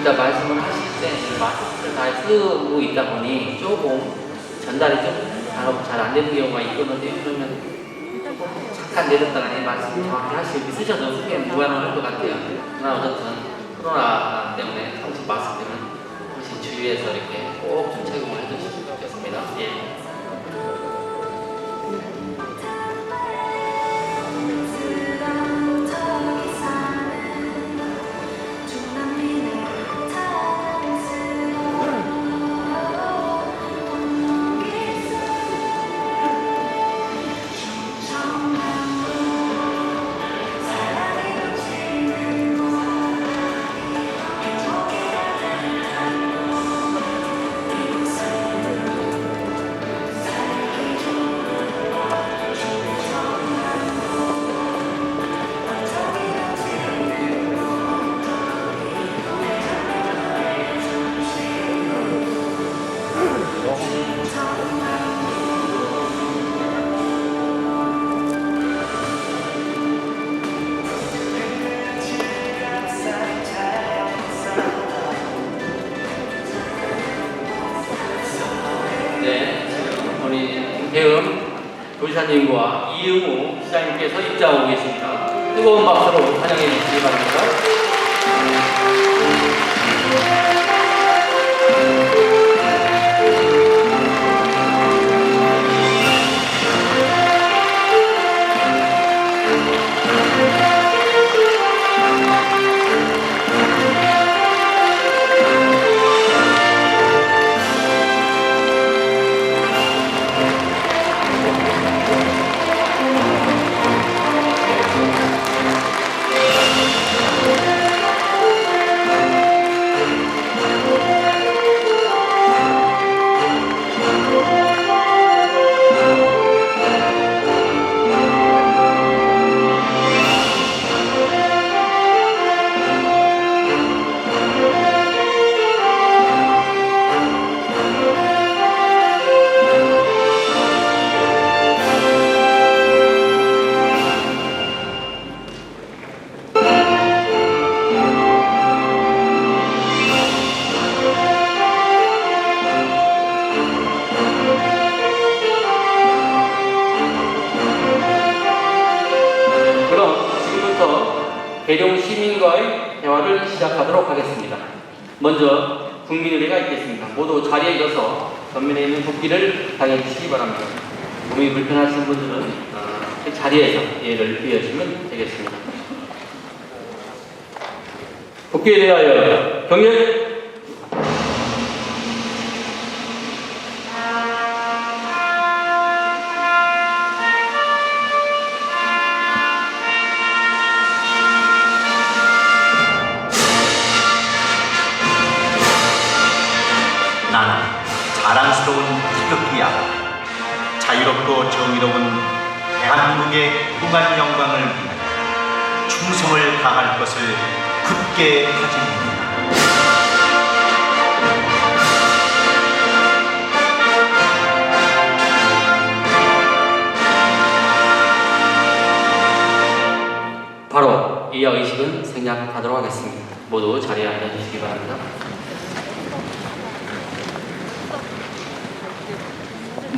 진짜 말씀을 하실 때 마스크를 다 쓰고 있다 보니 조금 전달이 좀잘안 되는 경우가 있거든요. 그러면 잠깐 내렸다가 말씀 정확히 하시고 쓰셔도 크게 무관할 것 같아요. 그러나 어쨌든 코로나 때문에 평소 마스크는 훨씬 주의해서 이렇게 꼭좀 대룡 시민과의 대화를 시작하도록 하겠습니다. 먼저 국민의례가 있겠습니다. 모두 자리에 일어서 전면에 있는 국기를 당해 주시기 바랍니다. 몸이 불편하신 분들은 어, 그 자리에서 예를 비워주시면 되겠습니다. 국기에 대하여 경례 태극기야. 자유롭고 정의로운 대한민국의 무한 영광을 위하여 충성을 다할 것을 굳게 다짐합니다. 바로 이어 의식은 생략하도록 하겠습니다. 모두 자리에 앉아주시기 바랍니다.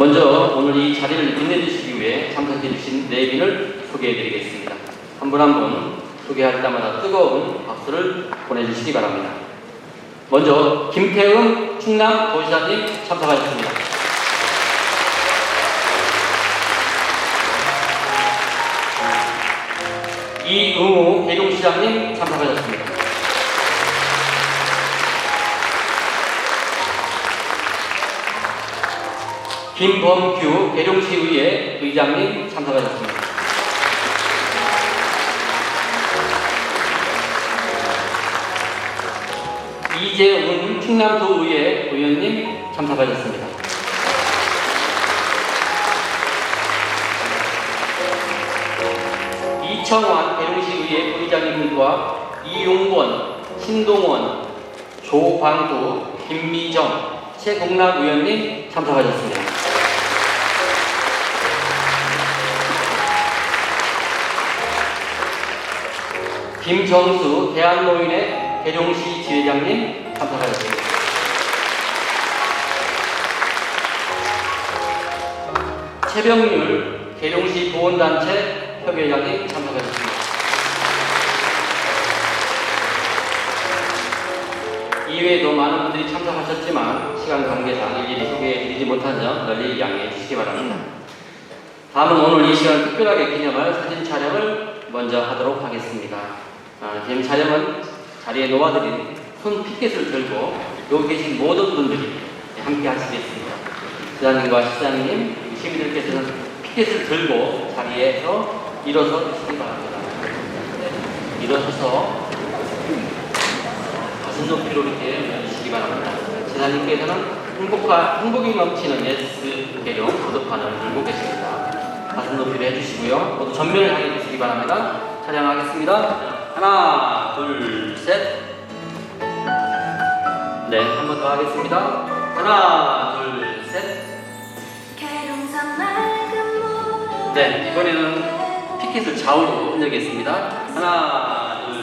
먼저 오늘 이 자리를 빛내주시기 위해 참석해 주신 네빈을 소개해 드리겠습니다. 한 분 한 분 소개할 때마다 뜨거운 박수를 보내주시기 바랍니다. 먼저 김태은 충남 도지사님 참석하셨습니다. 이응우 대동시장님 참석하셨습니다. 김범규 대종시의회 의장님 참석하셨습니다. 이재훈 충남도의회 의원님 참석하셨습니다. 이청환 대종시의회 의장님과 이용권, 신동원, 조광두, 김미정, 최국남 의원님 참석하셨습니다. 김정수 대한노인의 계룡시 지회장님 참석하셨습니다. 최병률 계룡시 보훈단체 협의회장님 참석하셨습니다. 이외에도 많은 분들이 참석하셨지만 시간 관계상 일일이 소개해드리지 못한 점 널리 양해해 주시기 바랍니다. 다음은 오늘 이 시간을 특별하게 기념할 사진 촬영을 먼저 하도록 하겠습니다. 아, 지금 촬영은 자리에 놓아드린 손 피켓을 들고 여기 계신 모든 분들이 함께 하시겠습니다. 지사님과 시장님, 시민들께서는 피켓을 들고 자리에서 일어서 주시기 바랍니다. 네, 일어서서 가슴 높이로 이렇게 주시기 바랍니다. 지사님께서는 행복한, 행복이 넘치는 예스 계룡 보드판을 들고 계십니다. 가슴 높이로 해주시고요. 모두 전면을 향해 주시기 바랍니다. 촬영하겠습니다. 하나, 둘, 셋. 네, 한 번 더 하겠습니다. 하나, 둘, 셋. 네, 이번에는 피켓을 좌우로 흔들겠습니다. 하나, 둘,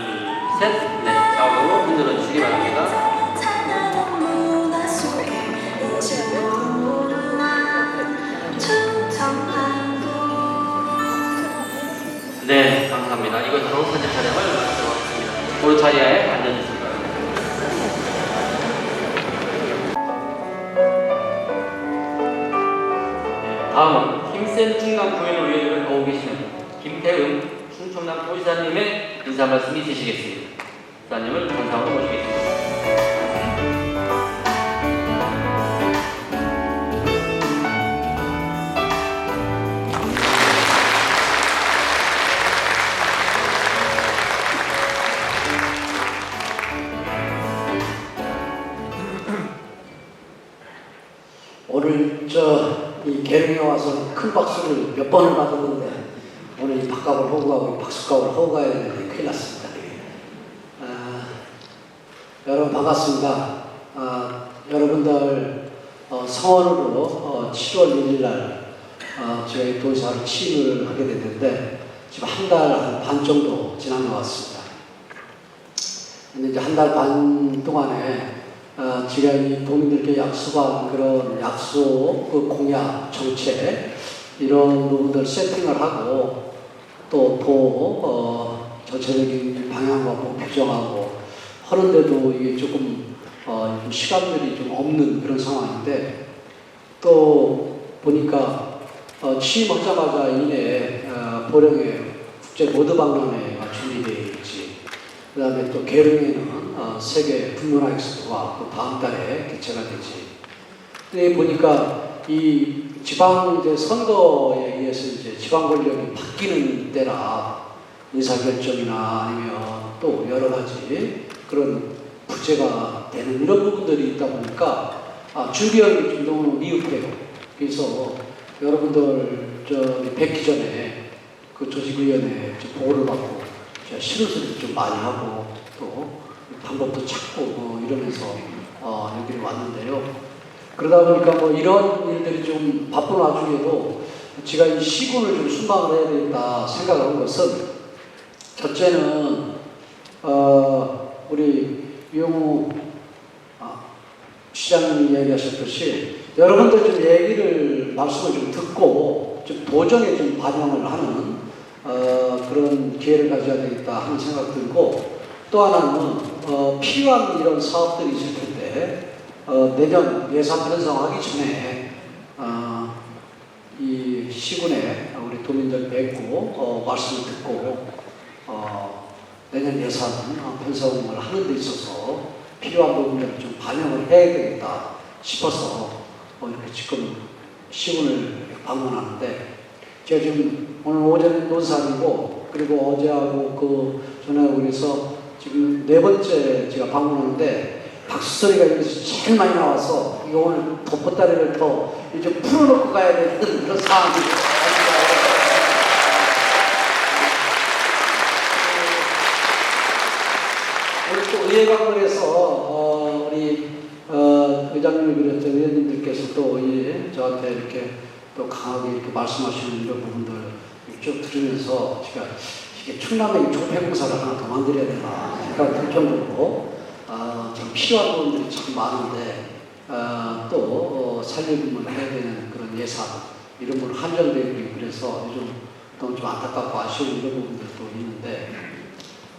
셋. 네, 좌우로 흔들어 주시기 바랍니다. 네, 감사합니다. 이것으로 사진 촬영을 마치도록 하겠습니다. 오른 자리에 바랍니다. 네, 다음은 힘센 충남 구현을 위해 노력하고 계시는 김태은 충청남 도지사님의 인사 말씀이 있으시겠습니다. 도지사님을 감사하고 모시겠습니다. 오늘 저 이 계룡에 와서 큰 박수를 몇 번을 받았는데 오늘 이 밥값을 하고 가고 이 박수값을 가야 되는데 큰일 났습니다. 아, 여러분 반갑습니다. 아, 여러분들 어, 성원으로 어, 7월 1일 날 어, 저희 도사로 취임을 하게 됐는데 지금 한 달 반 정도 지난 것 같습니다. 근데 이제 한 달 반 동안에 어, 제가 이 도민들께 약속한 그런 약속, 그 공약, 정책 이런 부분들 세팅을 하고 또 도, 어, 전체적인 방향과 목표 규정하고 하는데도 이게 조금 어, 좀 시간들이 좀 없는 그런 상황인데 또 보니까 어, 취임하자마자 이내 어, 보령의 국제 모드 박람회가 준비되어 있지. 그 다음에 또 계룡에는 어, 세계 불문화 엑스포가 또 다음 달에 개최가 되지. 근데 보니까 이 지방 이제 선거에 의해서 이제 지방 권력이 바뀌는 때라 의사결정이나 아니면 또 여러 가지 그런 부재가 되는 이런 부분들이 있다 보니까 아, 준비하기 좀 너무 미흡해요. 그래서 여러분들 저 뵙기 전에 그 조직위원회 좀 보고를 받고 제가 실험을 좀 많이 하고 또 방법도 찾고 뭐 이러면서 어, 여기를 왔는데요. 그러다 보니까 뭐 이런 일들이 좀 바쁜 와중에도 제가 이 시군을 좀 순방을 해야 되겠다 생각을 한 것은 첫째는 어, 우리 유영우 아, 시장님이 이야기하셨듯이 여러분들 좀 얘기를 말씀을 좀 듣고 좀 도전에 좀 반영을 하는 어, 그런 기회를 가져야 되겠다 하는 생각 들고 또 하나는 어, 필요한 이런 사업들이 있을 텐데 어, 내년 예산 편성하기 전에 어, 이 시군에 우리 도민들 뵙고 어, 말씀을 듣고 어, 내년 예산 어, 편성을 하는 데 있어서 필요한 부분들을 좀 반영을 해야 되겠다 싶어서 어, 이렇게 지금 시군을 방문하는데 제가 지금 오늘 오전에 논산이고 그리고 어제하고 그 전화하고 그래서 지금 네 번째 제가 방문하는데 박수 소리가 여기서 제일 많이 나와서 이거 오늘 덮보다리를 더 이제 풀어놓고 가야 되는 그런 상황이 오늘 또 의회관문에서 어, 우리 어, 의장님을 비롯한 의원님들께서 또 이, 저한테 이렇게 또 강하게 이렇게 말씀하시는 이런 부분들 쭉 들으면서 제가 충남에 조폐공사를 하나 더 만들어야 생각이 들 정도로 아, 참 필요한 부분들이 참 많은데 아, 또 어, 살림을 해야 되는 그런 예산 이런 건 한정되고 그래서 요즘 너무 좀 안타깝고 아쉬운 이런 부분들도 있는데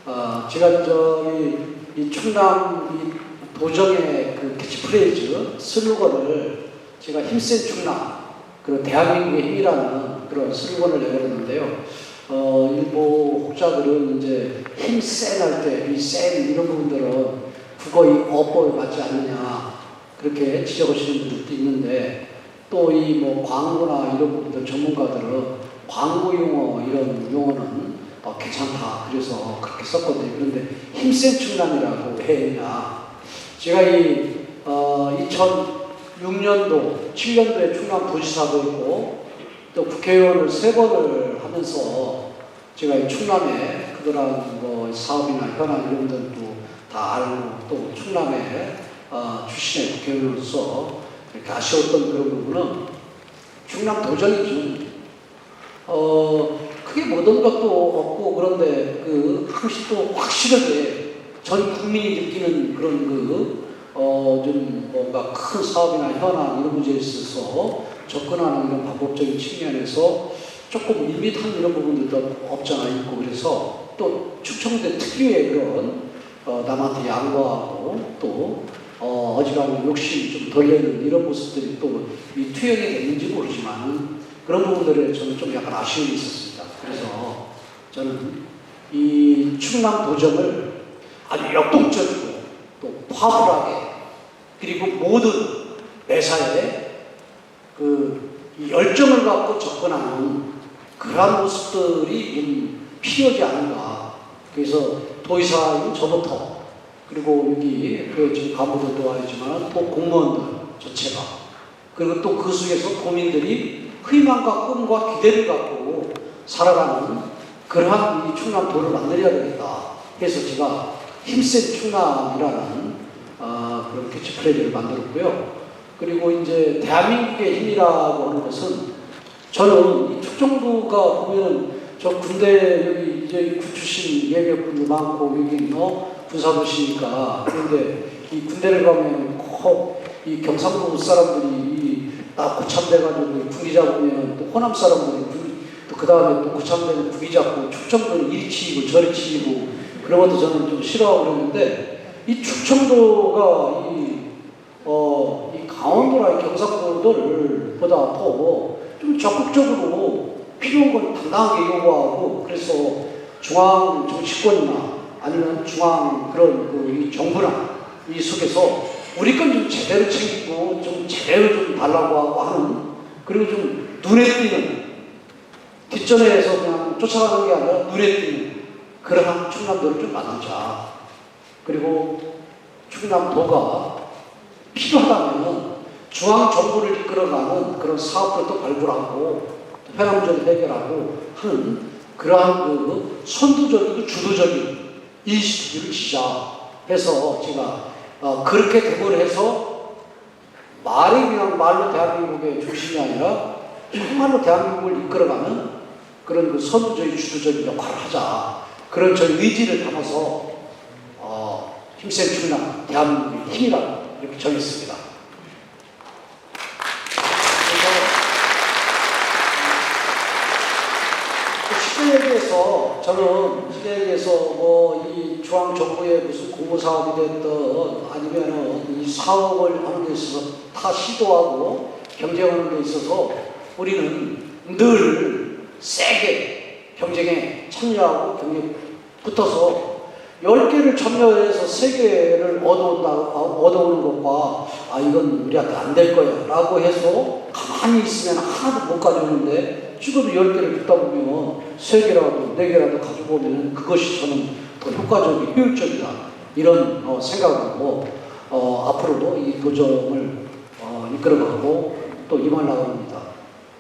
어, 제가 저기 이 충남 이 도정의 그 캐치프레이즈 슬로건을 제가 힘센 충남 그리고 대한민국의 힘이라는 그런 슬로건을 내걸었는데요. 어, 일부 혹자들은 이제 힘센 할 때 이센 이런 부분들은 국어의 어법에 맞지 않느냐 그렇게 지적하시는 분들도 있는데 또 이 뭐 광고나 이런 부분들 전문가들은 광고 용어 이런 용어는 어, 괜찮다 그래서 그렇게 썼거든요. 그런데 힘센 충남이라고 왜 했냐? 제가 이 어, 2006년도, 7년도에 충남 도지사도 있고 또 국회의원을 세 번을 하면서 제가 이 충남에 그들한 뭐 사업이나 현안 이런 것들도 다 알고 또 충남에 어, 출신의 국회의원으로서 이렇게 아쉬웠던 그런 부분은 충남 도정이 좀 어, 크게 모든 것도 없고 그런데 그 항시 또 확실하게 전 국민이 느끼는 그런 그 어, 좀 뭔가 큰 사업이나 현안 이런 문제에 있어서 접근하는 이런 방법적인 측면에서 조금 밋밋한 이런 부분들도 없잖아 있고 그래서 또 충청대 특유의 그런 어, 남한테 양보하고 또 어, 어지간한 욕심이 좀덜 내는 이런 모습들이 또 이 투영이 됐는지 모르지만 그런 부분들에 저는 좀 약간 아쉬움이 있었습니다. 그래서 저는 이 충남 도정을 아주 역동적이고 또 파워풀하게 그리고 모든 매사에 그이 열정을 갖고 접근하는 그러한 모습들이 좀 필요하지 않은가. 그래서 도의사인 저부터 그리고 여기 그 지금 간부들도 와있지만 또 공무원들 전체가 그리고 또 그 속에서 도민들이 희망과 꿈과 기대를 갖고 살아가는 그러한 이 충남도를 만들어야 되겠다. 해서 제가 힘센 충남이라는 어, 그런 캐치프레이즈를 만들었고요. 그리고 이제 대한민국의 힘이라고 하는 것은 저는 이 특정부가 보면은 저 군대 여기 이제 군 출신 예비역분도 많고 여기 뭐 군사도시니까. 그런데 이 군대를 가면 꼭 이 경상도 사람들이 딱 고참돼가지고 군기 잡으면 또 호남 사람들이 또그 다음에 또 고참되면 군기 잡고 충청도는 이리 치이고 저리 치이고 그런 것도 저는 좀 싫어하고 그러는데 이 충청도가 이, 어, 이 강원도나 이 경상도들 보다 더 좀 적극적으로 필요한 걸 당당하게 요구하고 그래서 중앙 정치권이나 아니면 중앙 그런 그이 정부나 이 속에서 우리 건 좀 제대로 챙기고 좀 제대로 좀 달라고 하고 하는 그리고 좀 눈에 띄는 뒷전에서 그냥 쫓아가는 게 아니라 눈에 띄는 그러한 충남도를 좀 만들자. 그리고 충남도가 필요하다면 중앙 정부를 이끌어가는 그런 사업들도 발굴하고 현안 문제를 해결하고 하는 그러한 그 선두적이고 주도적인 인식을 지자 해서 제가 어, 그렇게 대본을 해서 말이 그냥 말로 대한민국의 중심이 아니라 정말로 대한민국을 이끌어가는 그런 그 선두적인 주도적인 역할을 하자 그런 저희 의지를 담아서 어, 힘센 충남 대한민국의 힘이라고 이렇게 정했습니다. 시대에 대해서 저는 시대에 대해서 뭐이 중앙 정부의 무슨 공모 사업이 됐든 아니면은 이 사업을 하는 데 있어서 다 시도하고 경쟁하는 데 있어서 우리는 늘 세게 경쟁에 참여하고 경쟁 붙어서 10개를 참여해서 3개를 얻어온다, 얻어오는 것과 아, 이건 우리한테 안 될 거야 라고 해서 가만히 있으면 하나도 못 가져오는데 죽어도 10개를 듣다 보면 3개라도 4개라도 가지고 오면 그것이 저는 더 효과적이고 효율적이다. 이런 어, 생각으로 어, 앞으로도 이 도정을 어, 이끌어가고 또 임하려고 합니다.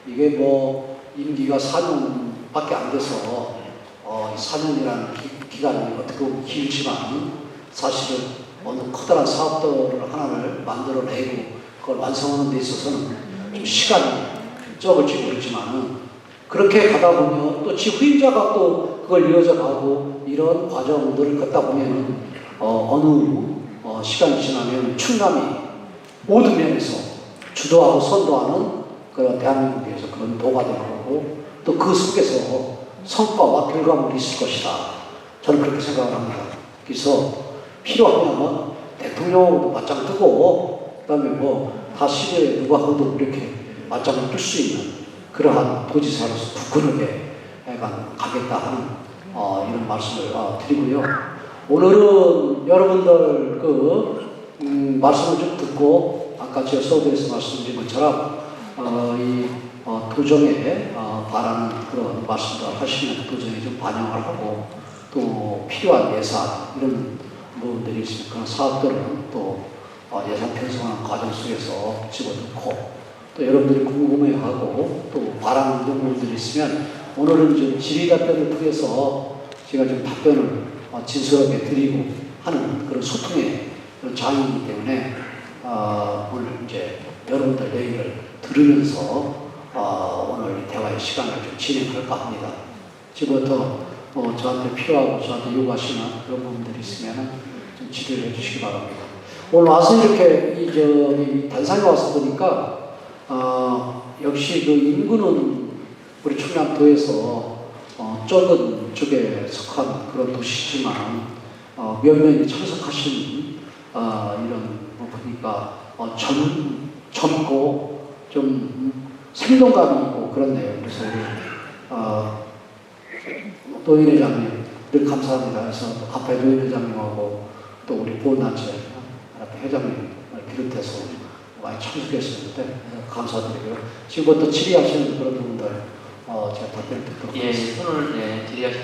이게 뭐 임기가 4년밖에 안 돼서 어, 4년이라는 기, 간이 어떻게 보면 길지만 사실은 어느 커다란 사업들을 하나를 만들어내고 그걸 완성하는 데 있어서는 좀 시간이 적을지 모르지만은 그렇게 가다 보면 또 지후임자가 또 그걸 이어져 가고 이런 과정들을 걷다 보면은 어, 어느 어, 시간이 지나면 충남이 모든 면에서 주도하고 선도하는 그런 대한민국에서 그런 도가 될 거고 또 그 속에서 성과와 결과물이 있을 것이다. 저는 그렇게 생각을 합니다. 그래서 필요하면 대통령하고도 맞짱 뜨고 그다음에 뭐 다 시대에 누가 그도 이렇게 맞짱을 뜰 수 있는 그러한 도지사로서 굳건하게 약간 가겠다 하는 어, 이런 말씀을 어, 드리고요. 오늘은 여러분들 그 음, 말씀을 좀 듣고 아까 제가 서두에서 말씀드린 것처럼 어, 이 어, 도정에 어, 바라는 그런 말씀을 하시면 도정에 좀 반영을 하고 또 필요한 예산 이런 부분들이 그런 사업들은 또 어, 예산 편성하는 과정 속에서 집어넣고 또 여러분들이 궁금해하고 또 바라는 부분들이 있으면 오늘은 좀 질의답변을 통해서 제가 좀 답변을 어, 진솔하게 드리고 하는 그런 소통의 그런 장이기 때문에 어, 오늘 이제 여러분들 얘기를 들으면서 어, 오늘 이 대화의 시간을 좀 진행할까 합니다. 지금부터 어, 저한테 필요하고 저한테 요구하시는 그런 부분들이 있으면 좀 지도를 해주시기 바랍니다. 오늘 와서 이렇게 이 저기 단상에 와서 보니까 어, 역시 그 인구는 우리 충남도에서 어, 적은 쪽에 속한 그런 도시지만 어, 몇몇이 참석하신 어, 이런 뭐 보니까 어, 젊, 젊고 좀 생동감이 있고 그렇네요. 그래서 우리 어, 노인 회장님 늘 감사합니다. 그래서 앞에 노인 회장님하고 또 우리 보훈단체 앞에 회장님 비롯해서 많이 참석했었는데 감사드리고요. 지금부터 질의하시는 그런 부분들 어, 제가 답변 듣도록 예, 하겠습니다. 손을 네, 질의하시